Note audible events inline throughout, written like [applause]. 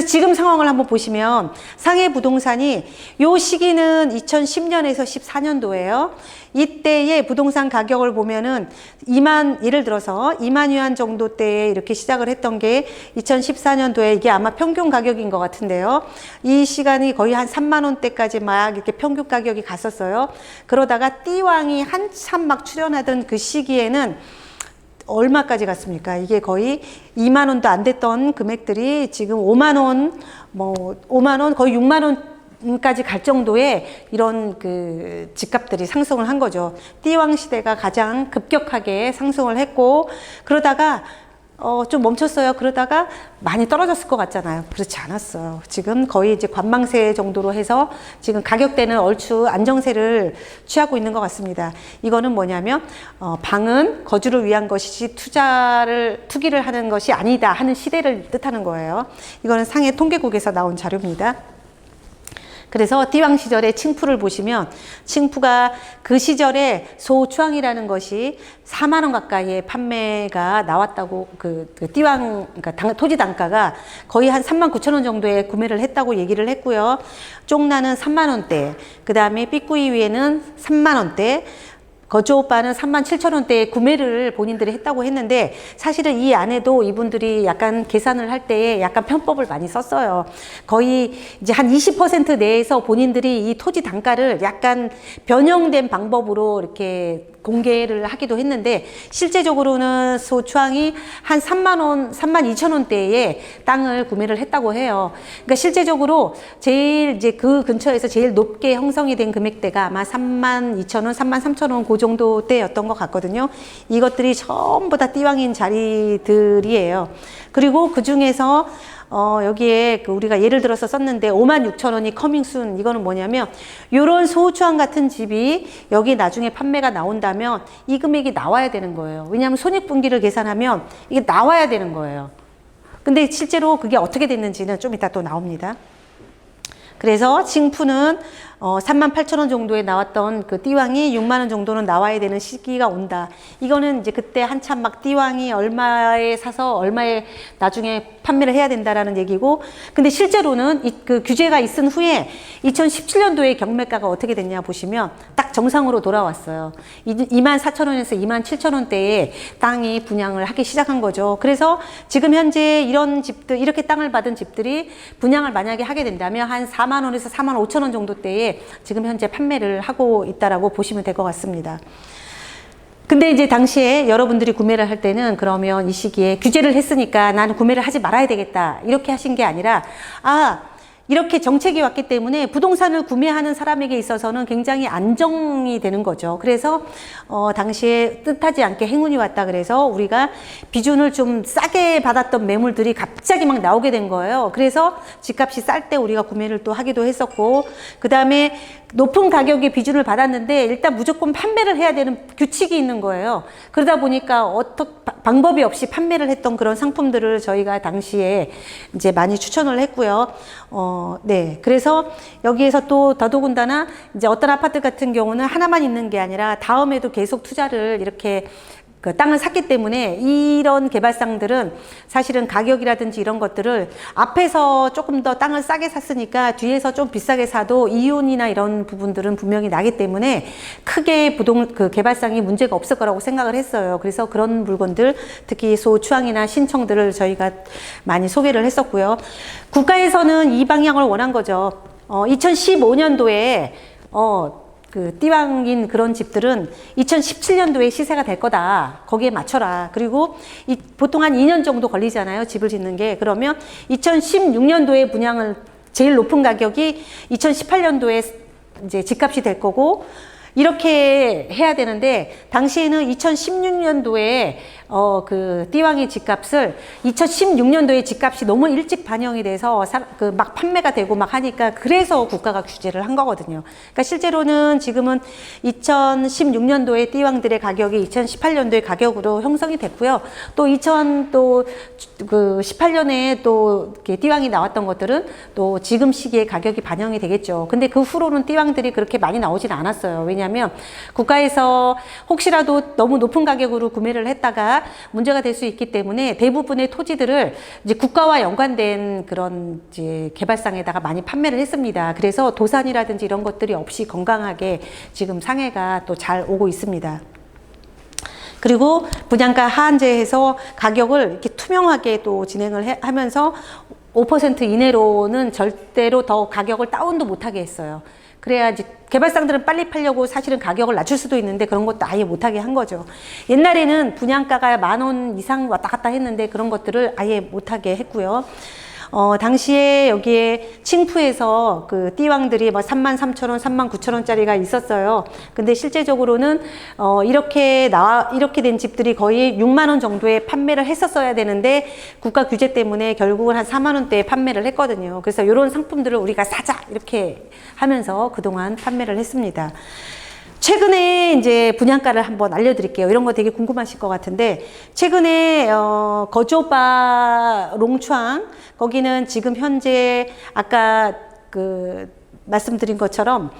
그래서 지금 상황을 한번 보시면 상해 부동산이 요 시기는 2010년에서 14년도예요. 이때의 부동산 가격을 보면은 2만 예를 들어서 2만 위안 정도 때에 이렇게 시작을 했던 게 2014년도에 이게 아마 평균 가격인 것 같은데요. 이 시간이 거의 한 3만 원대까지 막 이렇게 평균 가격이 갔었어요. 그러다가 띠왕이 한참 막 출현하던 그 시기에는 얼마까지 갔습니까? 이게 거의 2만 원도 안 됐던 금액들이 지금 5만 원, 뭐 5만 원, 거의 6만 원까지 갈 정도의 이런 그 집값들이 상승을 한 거죠. 띠왕 시대가 가장 급격하게 상승을 했고 그러다가 어, 좀 멈췄어요. 그러다가 많이 떨어졌을 것 같잖아요. 그렇지 않았어요. 지금 거의 이제 관망세 정도로 해서 지금 가격대는 얼추 안정세를 취하고 있는 것 같습니다. 이거는 뭐냐면, 어, 방은 거주를 위한 것이지 투자를, 투기를 하는 것이 아니다 하는 시대를 뜻하는 거예요. 이거는 상해 통계국에서 나온 자료입니다. 그래서 띠왕 시절의 칭푸를 보시면 칭푸가 그 시절에 소추왕이라는 것이 4만 원 가까이의 판매가 나왔다고 그, 그 띠왕 그러니까 당, 토지 단가가 거의 한 3만 9천 원 정도에 구매를 했다고 얘기를 했고요. 쪽나는 3만 원대, 그 다음에 삐꾸이 위에는 3만 원대, 거주 오빠는 3만 7천 원대에 구매를 본인들이 했다고 했는데 사실은 이 안에도 이분들이 약간 계산을 할 때에 약간 편법을 많이 썼어요. 거의 이제 한 20% 내에서 본인들이 이 토지 단가를 약간 변형된 방법으로 이렇게 공개를 하기도 했는데 실제적으로는 소추항이 한 3만 원, 3만 2천 원대에 땅을 구매를 했다고 해요. 그러니까 실제적으로 제일 이제 그 근처에서 제일 높게 형성이 된 금액대가 아마 3만 2천 원, 3만 3천 원 그 정도 대였던 것 같거든요. 이것들이 전부 다 띠왕인 자리들이에요. 그리고 그 중에서 어, 여기에 그 우리가 예를 들어서 썼는데 5만 6천 원이 커밍순 이거는 뭐냐면 요런 소추항 같은 집이 여기 나중에 판매가 나온다면 이 금액이 나와야 되는 거예요. 왜냐하면 손익분기를 계산하면 이게 나와야 되는 거예요. 근데 실제로 그게 어떻게 됐는지는 좀 이따 또 나옵니다. 그래서 징푸는 어, 3만 8천 원 정도에 나왔던 그 띠왕이 6만 원 정도는 나와야 되는 시기가 온다. 이거는 이제 그때 한참 막 띠왕이 얼마에 사서 얼마에 나중에 판매를 해야 된다라는 얘기고, 근데 실제로는 이, 그 규제가 있은 후에 2017년도에 경매가가 어떻게 됐냐 보시면 딱 정상으로 돌아왔어요. 2만 4천 원에서 2만 7천 원대에 땅이 분양을 하기 시작한 거죠. 그래서 지금 현재 이런 집들, 이렇게 땅을 받은 집들이 분양을 만약에 하게 된다면 한 4만 원에서 4만 5천 원 정도 대에 지금 현재 판매를 하고 있다라고 보시면 될 것 같습니다. 근데 이제 당시에 여러분들이 구매를 할 때는 그러면 이 시기에 규제를 했으니까 나는 구매를 하지 말아야 되겠다. 이렇게 하신 게 아니라, 아, 이렇게 정책이 왔기 때문에 부동산을 구매하는 사람에게 있어서는 굉장히 안정이 되는 거죠. 그래서 어, 당시에 뜻하지 않게 행운이 왔다 그래서 우리가 비준을 좀 싸게 받았던 매물들이 갑자기 막 나오게 된 거예요. 그래서 집값이 쌀 때 우리가 구매를 또 하기도 했었고 그 다음에 높은 가격의 비준을 받았는데 일단 무조건 판매를 해야 되는 규칙이 있는 거예요. 그러다 보니까 어떻게 방법이 없이 판매를 했던 그런 상품들을 저희가 당시에 이제 많이 추천을 했고요. 어, 네. 그래서 여기에서 또 더더군다나 이제 어떤 아파트 같은 경우는 하나만 있는 게 아니라 다음에도 계속 투자를 이렇게 그 땅을 샀기 때문에 이런 개발상들은 사실은 가격이라든지 이런 것들을 앞에서 조금 더 땅을 싸게 샀으니까 뒤에서 좀 비싸게 사도 이윤이나 이런 부분들은 분명히 나기 때문에 크게 부동 그 개발상이 문제가 없을 거라고 생각을 했어요. 그래서 그런 물건들 특히 소추항이나 신청들을 저희가 많이 소개를 했었고요. 국가에서는 이 방향을 원한 거죠. 어, 2015년도에 어, 그 띠왕인 그런 집들은 2017년도에 시세가 될 거다. 거기에 맞춰라. 그리고 이, 보통 한 2년 정도 걸리잖아요. 집을 짓는 게. 그러면 2016년도에 분양을 제일 높은 가격이 2018년도에 이제 집값이 될 거고 이렇게 해야 되는데 당시에는 2016년도에 어 그 띠왕의 집값을 2016년도에 집값이 너무 일찍 반영이 돼서 그 막 판매가 되고 막 하니까 그래서 국가가 규제를 한 거거든요. 그러니까 실제로는 지금은 2016년도에 띠왕들의 가격이 2018년도의 가격으로 형성이 됐고요. 또 2000또그 18년에 또 이렇게 띠왕이 나왔던 것들은 또 지금 시기에 가격이 반영이 되겠죠. 근데 그 후로는 띠왕들이 그렇게 많이 나오진 않았어요. 왜냐하면 국가에서 혹시라도 너무 높은 가격으로 구매를 했다가 문제가 될 수 있기 때문에 대부분의 토지들을 이제 국가와 연관된 그런 이제 개발상에다가 많이 판매를 했습니다. 그래서 도산이라든지 이런 것들이 없이 건강하게 지금 상해가 또 잘 오고 있습니다. 그리고 분양가 하한제해서 가격을 이렇게 투명하게 또 진행을 해- 하면서 5% 이내로는 절대로 더 가격을 다운도 못하게 했어요. 그래야지 개발상들은 빨리 팔려고 사실은 가격을 낮출 수도 있는데 그런 것도 아예 못하게 한 거죠. 옛날에는 분양가가 만 원 이상 왔다 갔다 했는데 그런 것들을 아예 못하게 했고요. 어, 당시에 여기에 칭푸에서 그 띠왕들이 뭐 3만 3천 원, 3만 9천 원짜리가 있었어요. 근데 실제적으로는 어, 이렇게 나 이렇게 된 집들이 거의 6만 원 정도에 판매를 했었어야 되는데 국가 규제 때문에 결국은 한 4만 원대에 판매를 했거든요. 그래서 이런 상품들을 우리가 사자 이렇게 하면서 그동안 판매를 했습니다. 최근에 이제 분양가를 한번 알려드릴게요. 이런 거 되게 궁금하실 것 같은데 최근에 어, 거조바 롱추앙 거기는 지금 현재 아까 그 말씀드린 것처럼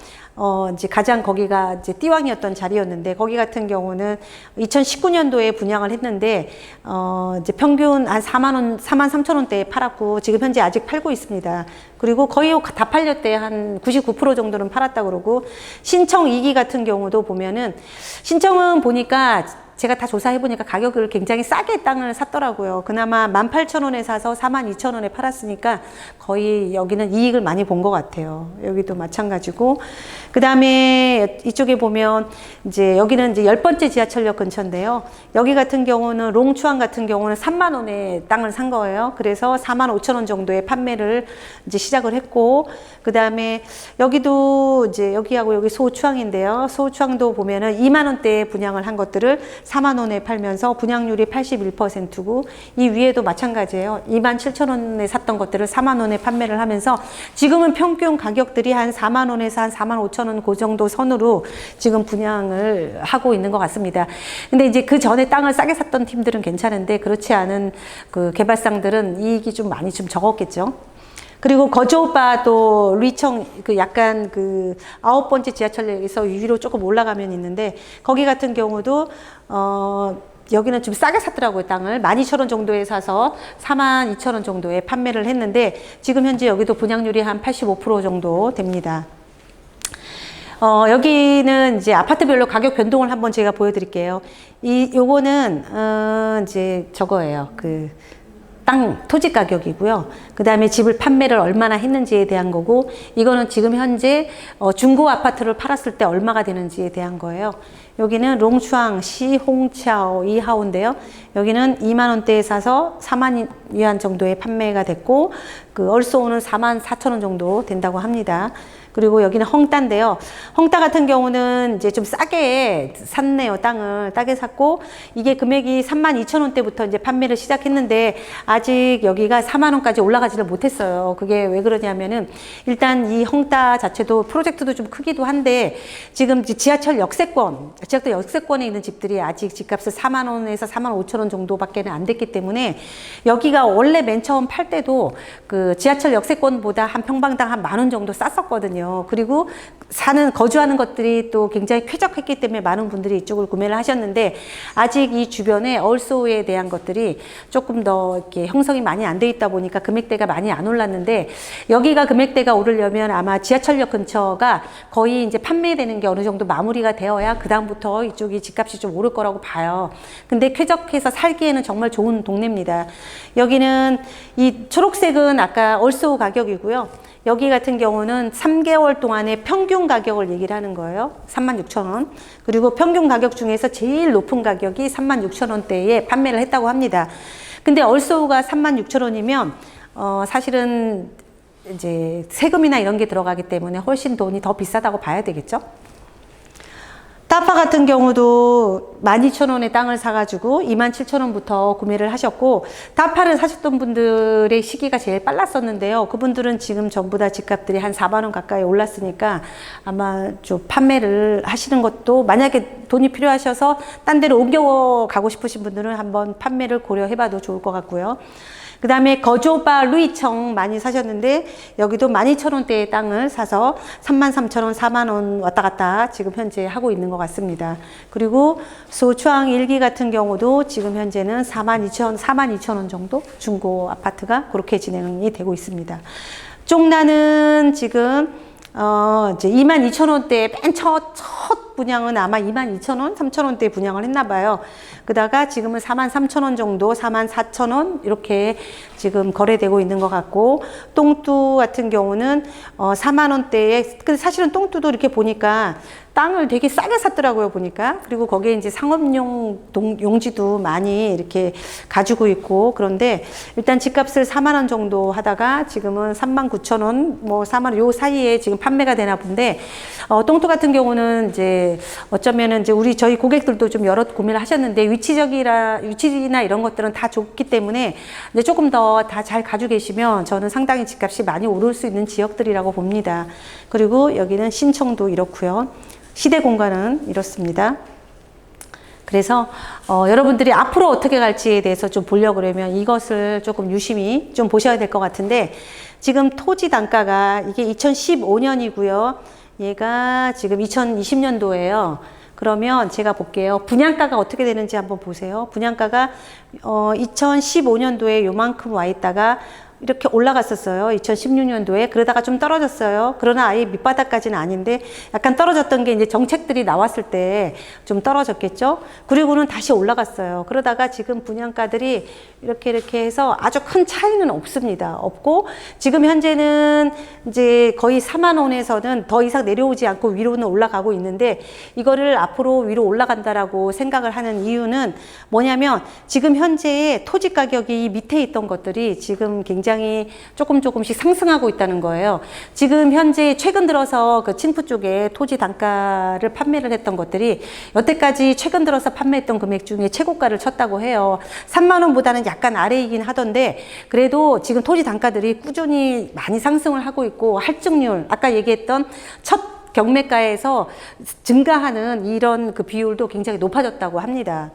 어 이제 가장 거기가 이제 띠왕이었던 자리였는데 거기 같은 경우는 2019년도에 분양을 했는데 어 이제 평균 한 4만 원, 4만 3천 원대에 팔았고 지금 현재 아직 팔고 있습니다. 그리고 거의 다 팔렸대 한 99% 정도는 팔았다 그러고 신청 2기 같은 경우도 보면은 신청은 보니까 제가 다 조사해 보니까 가격을 굉장히 싸게 땅을 샀더라고요. 그나마 18,000원에 사서 42,000원에 팔았으니까 거의 여기는 이익을 많이 본 것 같아요. 여기도 마찬가지고. 그 다음에 이쪽에 보면 이제 여기는 이제 열 번째 지하철역 근처인데요. 여기 같은 경우는 롱추안 같은 경우는 3만 원에 땅을 산 거예요. 그래서 4만 5천 원 정도에 판매를 이제 시작을 했고, 그 다음에 여기도 이제 여기하고 여기 소추앙인데요. 소추앙도 보면은 2만 원대에 분양을 한 것들을 4만 원에 팔면서 분양률이 81%고 이 위에도 마찬가지예요. 2만 7천 원에 샀던 것들을 4만 원에 판매를 하면서 지금은 평균 가격들이 한 4만 원에서 한 4만 5천 원 그 정도 선으로 지금 분양을 하고 있는 것 같습니다. 근데 이제 그 전에 땅을 싸게 샀던 팀들은 괜찮은데 그렇지 않은 그 개발상들은 이익이 좀 많이 좀 적었겠죠. 그리고 거조바 또 리청 그 약간 그 아홉 번째 지하철역에서 위로 조금 올라가면 있는데 거기 같은 경우도 어 여기는 좀 싸게 샀더라고요 땅을 12,000원 정도에 사서 42,000원 정도에 판매를 했는데 지금 현재 여기도 분양률이 한85% 정도 됩니다. 어, 여기는 이제 아파트별로 가격 변동을 한번 제가 보여드릴게요. 이, 요거는, 어, 이제 저거예요. 그, 땅, 토지 가격이고요. 그 다음에 집을 판매를 얼마나 했는지에 대한 거고, 이거는 지금 현재 어, 중고 아파트를 팔았을 때 얼마가 되는지에 대한 거예요. 여기는 롱추앙 시홍차오 이하오인데요. 여기는 2만 원대에 사서 4만 위안 정도에 판매가 됐고, 그 얼소는 4만 4천 원 정도 된다고 합니다. 그리고 여기는 헝따인데요. 헝따 같은 경우는 이제 좀 싸게 샀네요, 땅을. 싸게 샀고, 이게 금액이 3만 2천 원대부터 이제 판매를 시작했는데, 아직 여기가 4만 원까지 올라가지를 못했어요. 그게 왜 그러냐면은, 일단 이 헝따 자체도 프로젝트도 좀 크기도 한데, 지금 지하철 역세권, 지하철 역세권에 있는 집들이 아직 집값을 4만 원에서 4만 5천 원 정도밖에 안 됐기 때문에, 여기가 원래 맨 처음 팔 때도 그 지하철 역세권보다 한 평방당 한 만 원 정도 쌌었거든요. 그리고 사는 거주하는 것들이 또 굉장히 쾌적했기 때문에 많은 분들이 이쪽을 구매를 하셨는데 아직 이 주변에 얼소에 대한 것들이 조금 더 이렇게 형성이 많이 안 돼 있다 보니까 금액대가 많이 안 올랐는데 여기가 금액대가 오르려면 아마 지하철역 근처가 거의 이제 판매되는 게 어느 정도 마무리가 되어야 그 다음부터 이쪽이 집값이 좀 오를 거라고 봐요. 근데 쾌적해서 살기에는 정말 좋은 동네입니다. 여기는 이 초록색은 아까 얼소 가격이고요. 여기 같은 경우는 3개월 동안의 평균 가격을 얘기를 하는 거예요. 36,000원. 그리고 평균 가격 중에서 제일 높은 가격이 36,000원대에 판매를 했다고 합니다. 근데 얼소우가 36,000원이면 어 사실은 이제 세금이나 이런 게 들어가기 때문에 훨씬 돈이 더 비싸다고 봐야 되겠죠? 타파 같은 경우도 12,000원에 땅을 사가지고 27,000원부터 구매를 하셨고, 타파를 사셨던 분들의 시기가 제일 빨랐었는데요. 그분들은 지금 전부 다 집값들이 한 4만원 가까이 올랐으니까 아마 좀 판매를 하시는 것도 만약에 돈이 필요하셔서 딴 데로 옮겨 가고 싶으신 분들은 한번 판매를 고려해 봐도 좋을 것 같고요. 그 다음에 거조바 루이청 많이 사셨는데 여기도 12,000원대의 땅을 사서 33,000원, 4만원 왔다 갔다 지금 현재 하고 있는 것 같습니다. 그리고 소추항 일기 같은 경우도 지금 현재는 42,000, 42,000원 정도 중고 아파트가 그렇게 진행이 되고 있습니다. 쪽나는 지금 어, 이제 22,000원대 맨 첫, 첫 분양은 아마 22,000원, 3,000원대 분양을 했나 봐요. 그다가 지금은 43,000원 정도, 44,000원 이렇게 지금 거래되고 있는 것 같고 똥뚜 같은 경우는 어, 4만 원대에 근데 사실은 똥뚜도 이렇게 보니까 땅을 되게 싸게 샀더라고요 보니까 그리고 거기에 이제 상업용 동, 용지도 많이 이렇게 가지고 있고 그런데 일단 집값을 4만 원 정도 하다가 지금은 3만 9천 원뭐 4만 원 요 사이에 지금 판매가 되나 본데 어, 똥토 같은 경우는 이제 어쩌면은 이제 우리 저희 고객들도 좀 여러 고민을 하셨는데 위치적이라 위치나 이런 것들은 다 좋기 때문에 이제 조금 더 다 잘 가지고 계시면 저는 상당히 집값이 많이 오를 수 있는 지역들이라고 봅니다. 그리고 여기는 신청도 이렇고요. 시대 공간은 이렇습니다. 그래서 어, 여러분들이 앞으로 어떻게 갈지에 대해서 좀 보려고 그러면 이것을 조금 유심히 좀 보셔야 될 것 같은데 지금 토지 단가가 이게 2015년이고요. 얘가 지금 2020년도예요. 그러면 제가 볼게요. 분양가가 어떻게 되는지 한번 보세요. 분양가가 어, 2015년도에 요만큼 와 있다가 이렇게 올라갔었어요. 2016년도에. 그러다가 좀 떨어졌어요. 그러나 아예 밑바닥까지는 아닌데 약간 떨어졌던 게 이제 정책들이 나왔을 때 좀 떨어졌겠죠. 그리고는 다시 올라갔어요. 그러다가 지금 분양가들이 이렇게 이렇게 해서 아주 큰 차이는 없습니다. 없고 지금 현재는 이제 거의 4만 원에서는 더 이상 내려오지 않고 위로는 올라가고 있는데 이거를 앞으로 위로 올라간다라고 생각을 하는 이유는 뭐냐면 지금 현재의 토지 가격이 밑에 있던 것들이 지금 굉장히 조금 조금씩 상승하고 있다는 거예요. 지금 현재 최근 들어서 그 친프 쪽에 토지 단가를 판매를 했던 것들이 여태까지 최근 들어서 판매했던 금액 중에 최고가를 쳤다고 해요. 3만 원보다는 약간 아래이긴 하던데 그래도 지금 토지 단가들이 꾸준히 많이 상승을 하고 있고 할증률 아까 얘기했던 첫 경매가에서 증가하는 이런 그 비율도 굉장히 높아졌다고 합니다.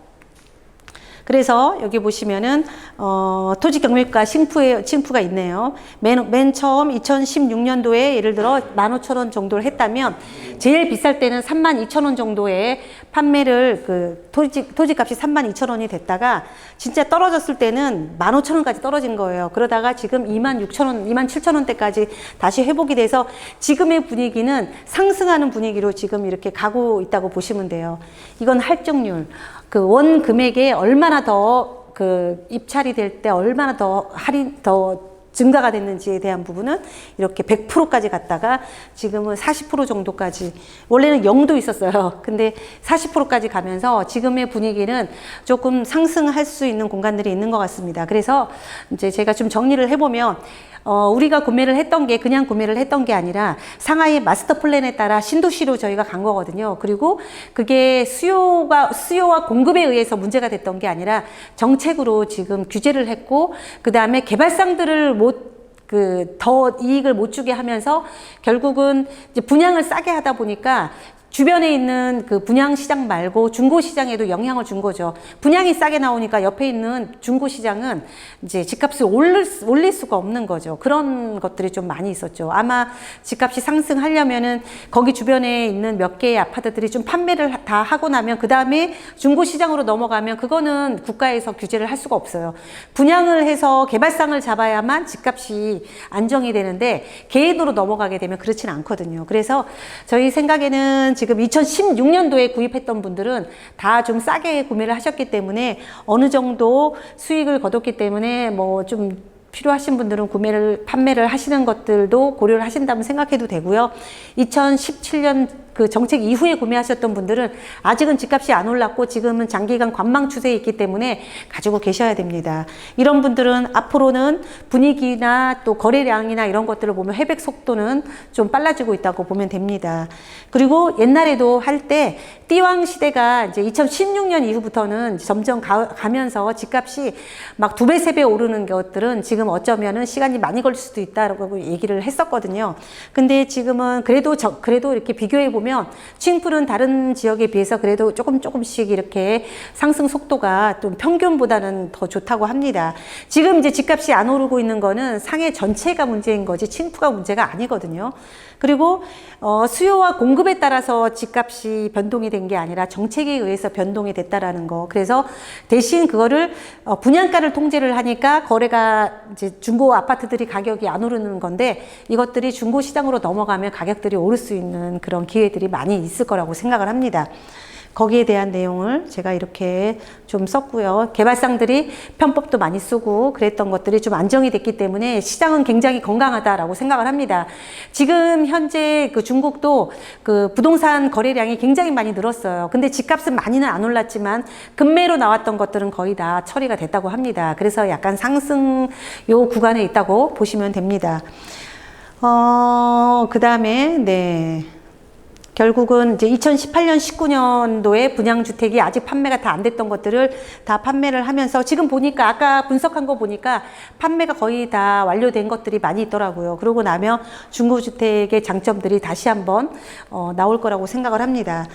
그래서 여기 보시면은 어, 토지 경매가 싱프에 싱프가 있네요. 맨, 맨 처음 2016년도에 예를 들어 15,000원 정도를 했다면 제일 비쌀 때는 32,000원 정도에 판매를 그 토지 토지값이 32,000원이 됐다가 진짜 떨어졌을 때는 15,000원까지 떨어진 거예요. 그러다가 지금 26,000원, 27,000원대까지 다시 회복이 돼서 지금의 분위기는 상승하는 분위기로 지금 이렇게 가고 있다고 보시면 돼요. 이건 할증률. 그 원 금액에 얼마나 더 그 입찰이 될 때 얼마나 더 할인 더 증가가 됐는지에 대한 부분은 이렇게 100%까지 갔다가 지금은 40% 정도까지 원래는 0도 있었어요. [laughs] 근데 40%까지 가면서 지금의 분위기는 조금 상승할 수 있는 공간들이 있는 것 같습니다. 그래서 이제 제가 좀 정리를 해보면 어, 우리가 구매를 했던 게 그냥 구매를 했던 게 아니라 상하이 마스터 플랜에 따라 신도시로 저희가 간 거거든요. 그리고 그게 수요가, 수요와 공급에 의해서 문제가 됐던 게 아니라 정책으로 지금 규제를 했고, 그 다음에 개발상들을 못 그 더 이익을 못 주게 하면서 결국은 분양을 싸게 하다 보니까 주변에 있는 그 분양 시장 말고 중고 시장에도 영향을 준 거죠. 분양이 싸게 나오니까 옆에 있는 중고 시장은 이제 집값을 올릴, 수- 올릴 수가 없는 거죠. 그런 것들이 좀 많이 있었죠. 아마 집값이 상승하려면은 거기 주변에 있는 몇 개의 아파트들이 좀 판매를 하- 다 하고 나면 그 다음에 중고 시장으로 넘어가면 그거는 국가에서 규제를 할 수가 없어요. 분양을 해서 개발상을 잡아야만 집값이 안정이 되는데 개인으로 넘어가게 되면 그렇지는 않거든요. 그래서 저희 생각에는 지금 2016년도에 구입했던 분들은 다 좀 싸게 구매를 하셨기 때문에 어느 정도 수익을 거뒀기 때문에 뭐좀 필요하신 분들은 구매를 판매를 하시는 것들도 고려를 하신다면 생각해도 되고요. 2017년 그 정책 이후에 구매하셨던 분들은 아직은 집값이 안 올랐고 지금은 장기간 관망 추세에 있기 때문에 가지고 계셔야 됩니다. 이런 분들은 앞으로는 분위기나 또 거래량이나 이런 것들을 보면 회백 속도는 좀 빨라지고 있다고 보면 됩니다. 그리고 옛날에도 할 때 띠왕 시대가 이제 2016년 이후부터는 점점 가, 가면서 집값이 막 두 배, 세 배 오르는 것들은 지금 어쩌면은 시간이 많이 걸릴 수도 있다라고 얘기를 했었거든요. 근데 지금은 그래도 저, 그래도 이렇게 비교해 보면 보면 칭푸는 다른 지역에 비해서 그래도 조금 조금씩 이렇게 상승 속도가 좀 평균보다는 더 좋다고 합니다. 지금 이제 집값이 안 오르고 있는 거는 상해 전체가 문제인 거지 칭푸가 문제가 아니거든요. 그리고 어, 수요와 공급에 따라서 집값이 변동이 된 게 아니라 정책에 의해서 변동이 됐다라는 거. 그래서 대신 그거를 어, 분양가를 통제를 하니까 거래가 이제 중고 아파트들이 가격이 안 오르는 건데 이것들이 중고 시장으로 넘어가면 가격들이 오를 수 있는 그런 기회 들이 많이 있을 거라고 생각을 합니다. 거기에 대한 내용을 제가 이렇게 좀 썼고요. 개발상들이 편법도 많이 쓰고 그랬던 것들이 좀 안정이 됐기 때문에 시장은 굉장히 건강하다라고 생각을 합니다. 지금 현재 그 중국도 그 부동산 거래량이 굉장히 많이 늘었어요. 근데 집값은 많이는 안 올랐지만 급매로 나왔던 것들은 거의 다 처리가 됐다고 합니다. 그래서 약간 상승 요 구간에 있다고 보시면 됩니다. 어, 그 다음에, 네. 결국은 이제 2018년, 19년도에 분양주택이 아직 판매가 다 안 됐던 것들을 다 판매를 하면서 지금 보니까 아까 분석한 거 보니까 판매가 거의 다 완료된 것들이 많이 있더라고요. 그러고 나면 중고주택의 장점들이 다시 한번 어, 나올 거라고 생각을 합니다.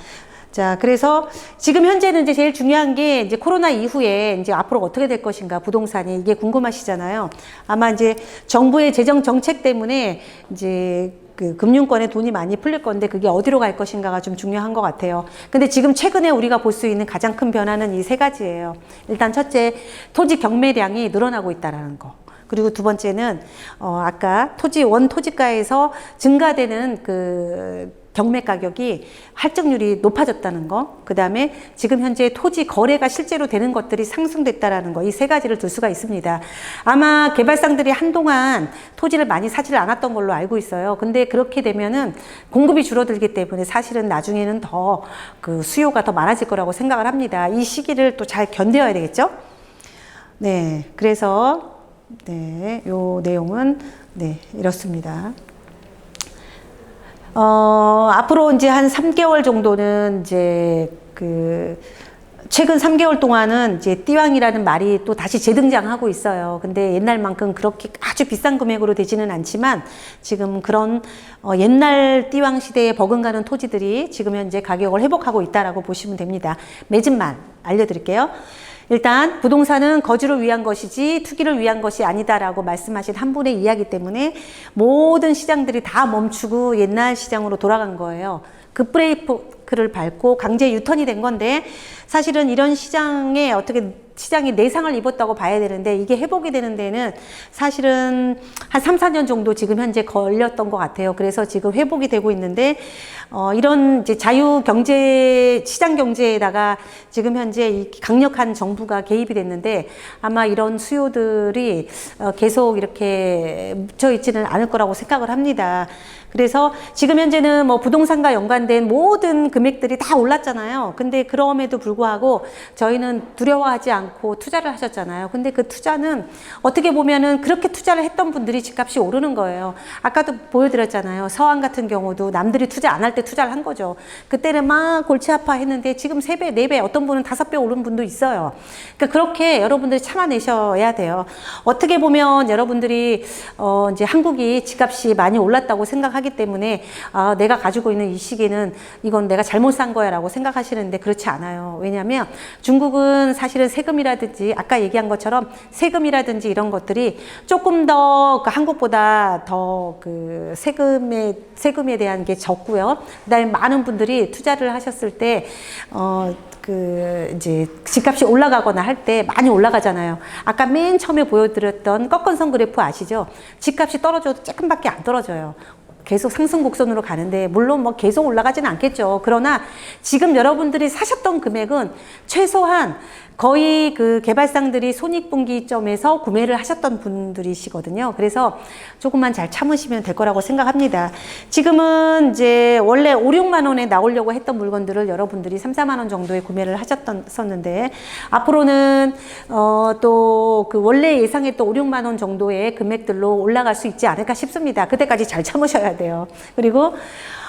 자, 그래서 지금 현재는 이제 제일 중요한 게 이제 코로나 이후에 이제 앞으로 어떻게 될 것인가 부동산이 이게 궁금하시잖아요. 아마 이제 정부의 재정 정책 때문에 이제 그 금융권에 돈이 많이 풀릴 건데 그게 어디로 갈 것인가가 좀 중요한 것 같아요. 근데 지금 최근에 우리가 볼 수 있는 가장 큰 변화는 이 세 가지예요. 일단 첫째, 토지 경매량이 늘어나고 있다라는 거. 그리고 두 번째는 어 아까 토지 원 토지가에서 증가되는 그 경매 가격이 할증률이 높아졌다는 거. 그 다음에 지금 현재 토지 거래가 실제로 되는 것들이 상승됐다라는 거. 이 세 가지를 들 수가 있습니다. 아마 개발상들이 한동안 토지를 많이 사지를 않았던 걸로 알고 있어요. 근데 그렇게 되면은 공급이 줄어들기 때문에 사실은 나중에는 더 그 수요가 더 많아질 거라고 생각을 합니다. 이 시기를 또 잘 견뎌야 되겠죠? 네. 그래서 네, 요 내용은 네, 이렇습니다. 어, 앞으로 이제 한 3개월 정도는 이제 그 최근 3개월 동안은 이제 띠왕이라는 말이 또 다시 재등장하고 있어요. 근데 옛날만큼 그렇게 아주 비싼 금액으로 되지는 않지만 지금 그런 어, 옛날 띠왕 시대에 버금가는 토지들이 지금 현재 가격을 회복하고 있다라고 보시면 됩니다. 매집만 알려드릴게요. 일단 부동산은 거주를 위한 것이지 투기를 위한 것이 아니다라고 말씀하신 한 분의 이야기 때문에 모든 시장들이 다 멈추고 옛날 시장으로 돌아간 거예요. 그 브레이크를 밟고 강제 유턴이 된 건데 사실은 이런 시장에 어떻게 시장이 내상을 입었다고 봐야 되는데 이게 회복이 되는 데는 사실은 한 3, 4년 정도 지금 현재 걸렸던 것 같아요. 그래서 지금 회복이 되고 있는데 어, 이런 이제 자유 경제 시장 경제에다가 지금 현재 이 강력한 정부가 개입이 됐는데 아마 이런 수요들이 어, 계속 이렇게 묻혀 있지는 않을 거라고 생각을 합니다. 그래서 지금 현재는 뭐 부동산과 연관된 모든 금액들이 다 올랐잖아요. 근데 그럼에도 불구하고 저희는 두려워하지 않고 투자를 하셨잖아요. 근데 그 투자는 어떻게 보면은 그렇게 투자를 했던 분들이 집값이 오르는 거예요. 아까도 보여드렸잖아요. 서한 같은 경우도 남들이 투자 안 할 때 투자를 한 거죠. 그때는 막 골치 아파 했는데 지금 세배네 배 어떤 분은 다섯 배 오른 분도 있어요. 그러니까 그렇게 여러분들이 참아내셔야 돼요. 어떻게 보면 여러분들이 어 이제 한국이 집값이 많이 올랐다고 생각하 하기 때문에 아, 내가 가지고 있는 이 시기는 이건 내가 잘못 산 거야라고 생각하시는데 그렇지 않아요. 왜냐하면 중국은 사실은 세금 이라든지 아까 얘기한 것처럼 세금이라든지 이런 것들이 조금 더그 한국보다 더 그 세금에 세금에 대한 게 적고요. 그다음에 많은 분들이 투자를 하셨을 때 어. 그 이제 집값이 올라가거나 할 때 많이 올라가잖아요. 아까 맨 처음에 보여드렸던 꺾은선 그래프 아시죠? 집값이 떨어져도 조금밖에 안 떨어져요. 계속 상승 곡선으로 가는데 물론 뭐 계속 올라가지는 않겠죠. 그러나 지금 여러분들이 사셨던 금액은 최소한 거의 그 개발상들이 손익분기점에서 구매를 하셨던 분들이시거든요. 그래서 조금만 잘 참으시면 될 거라고 생각합니다. 지금은 이제 원래 5, 6만 원에 나오려고 했던 물건들을 여러분들이 3, 4만 원 정도에 구매를 하셨었는데 앞으로는 어 또 그 원래 예상했던 5, 6만 원 정도의 금액들로 올라갈 수 있지 않을까 싶습니다. 그때까지 잘 참으셔야 돼요. 그리고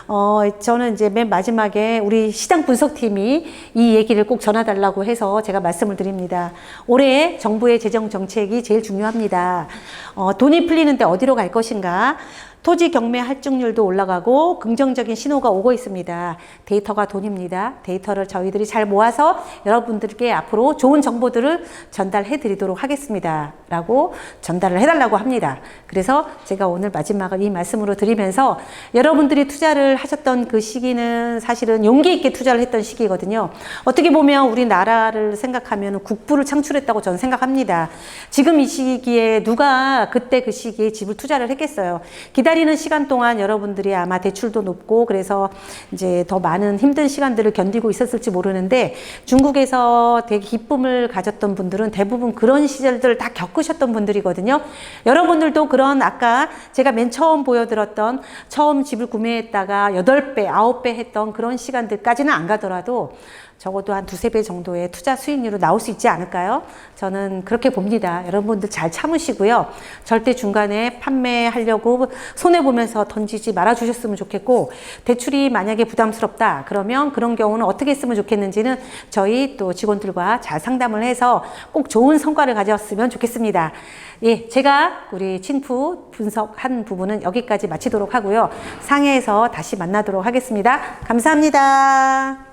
어, 저는 이제 맨 마지막에 우리 시장 분석팀이 이 얘기를 꼭 전해달라고 해서 제가 말씀을 드립니다. 올해 정부의 재정 정책이 제일 중요합니다. 어, 돈이 풀리는데 어디로 갈 것인가? 토지 경매 할증률도 올라가고 긍정적인 신호가 오고 있습니다. 데이터가 돈입니다. 데이터를 저희들이 잘 모아서 여러분들께 앞으로 좋은 정보들을 전달해 드리도록 하겠습니다. 라고 전달을 해달라고 합니다. 그래서 제가 오늘 마지막을 이 말씀으로 드리면서 여러분들이 투자를 하셨던 그 시기는 사실은 용기 있게 투자를 했던 시기거든요. 어떻게 보면 우리나라를 생각하면 국부를 창출했다고 저는 생각합니다. 지금 이 시기에 누가 그때 그 시기에 집을 투자를 했겠어요. 기다 리는 시간 동안 여러분들이 아마 대출도 높고 그래서 이제 더 많은 힘든 시간들을 견디고 있었을지 모르는데 중국에서 되게 기쁨을 가졌던 분들은 대부분 그런 시절들을 다 겪으셨던 분들이거든요. 여러분들도 그런 아까 제가 맨 처음 보여드렸던 처음 집을 구매했다가 8배, 9배 했던 그런 시간들까지는 안 가더라도 적어도 한 두세 배 정도의 투자 수익률로 나올 수 있지 않을까요? 저는 그렇게 봅니다. 여러분들 잘 참으시고요. 절대 중간에 판매하려고 손해보면서 던지지 말아 주셨으면 좋겠고, 대출이 만약에 부담스럽다. 그러면 그런 경우는 어떻게 했으면 좋겠는지는 저희 또 직원들과 잘 상담을 해서 꼭 좋은 성과를 가져왔으면 좋겠습니다. 예, 제가 우리 친프 분석한 부분은 여기까지 마치도록 하고요. 상해에서 다시 만나도록 하겠습니다. 감사합니다.